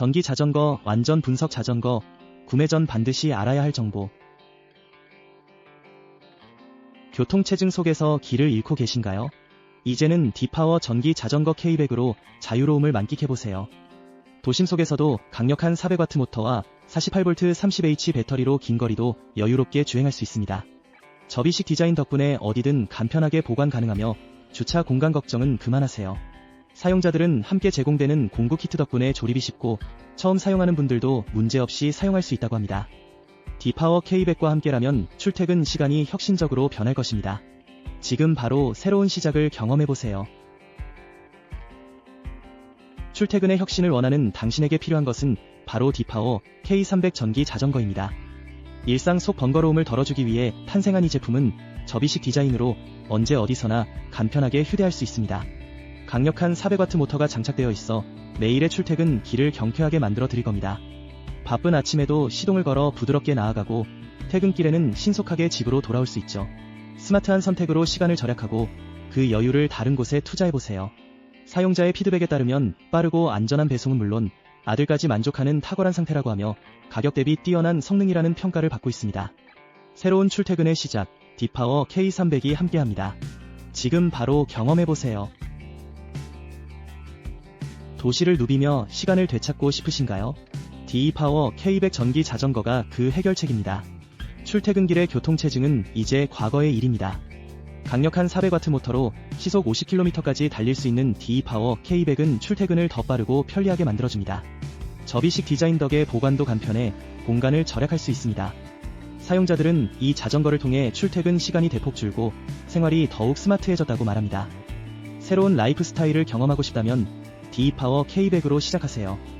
전기 자전거, 완전 분석 자전거, 구매 전 반드시 알아야 할 정보. 교통체증 속에서 길을 잃고 계신가요? 이제는 디파워 전기 자전거 K백으로 자유로움을 만끽해보세요. 도심 속에서도 강력한 400W 모터와 48V 30H 배터리로 긴 거리도 여유롭게 주행할 수 있습니다. 접이식 디자인 덕분에 어디든 간편하게 보관 가능하며 주차 공간 걱정은 그만하세요. 사용자들은 함께 제공되는 공구 키트 덕분에 조립이 쉽고 처음 사용하는 분들도 문제없이 사용할 수 있다고 합니다. 디파워 K백과 함께라면 출퇴근 시간이 혁신적으로 변할 것입니다. 지금 바로 새로운 시작을 경험해보세요. 출퇴근의 혁신을 원하는 당신에게 필요한 것은 바로 디파워 K300 전기 자전거입니다. 일상 속 번거로움을 덜어주기 위해 탄생한 이 제품은 접이식 디자인으로 언제 어디서나 간편하게 휴대할 수 있습니다. 강력한 400W 모터가 장착되어 있어 매일의 출퇴근 길을 경쾌하게 만들어 드릴 겁니다. 바쁜 아침에도 시동을 걸어 부드럽게 나아가고 퇴근길에는 신속하게 집으로 돌아올 수 있죠. 스마트한 선택으로 시간을 절약하고 그 여유를 다른 곳에 투자해보세요. 사용자의 피드백에 따르면 빠르고 안전한 배송은 물론 아들까지 만족하는 탁월한 상태라고 하며 가격 대비 뛰어난 성능이라는 평가를 받고 있습니다. 새로운 출퇴근의 시작, 디파워 K300이 함께합니다. 지금 바로 경험해보세요. 도시를 누비며 시간을 되찾고 싶으신가요? 디파워 K100 전기 자전거가 그 해결책입니다. 출퇴근길의 교통체증은 이제 과거의 일입니다. 강력한 400W 모터로 시속 50km까지 달릴 수 있는 D-파워 K100은 출퇴근을 더 빠르고 편리하게 만들어줍니다. 접이식 디자인 덕에 보관도 간편해 공간을 절약할 수 있습니다. 사용자들은 이 자전거를 통해 출퇴근 시간이 대폭 줄고 생활이 더욱 스마트해졌다고 말합니다. 새로운 라이프 스타일을 경험하고 싶다면 D-파워 K100으로 시작하세요.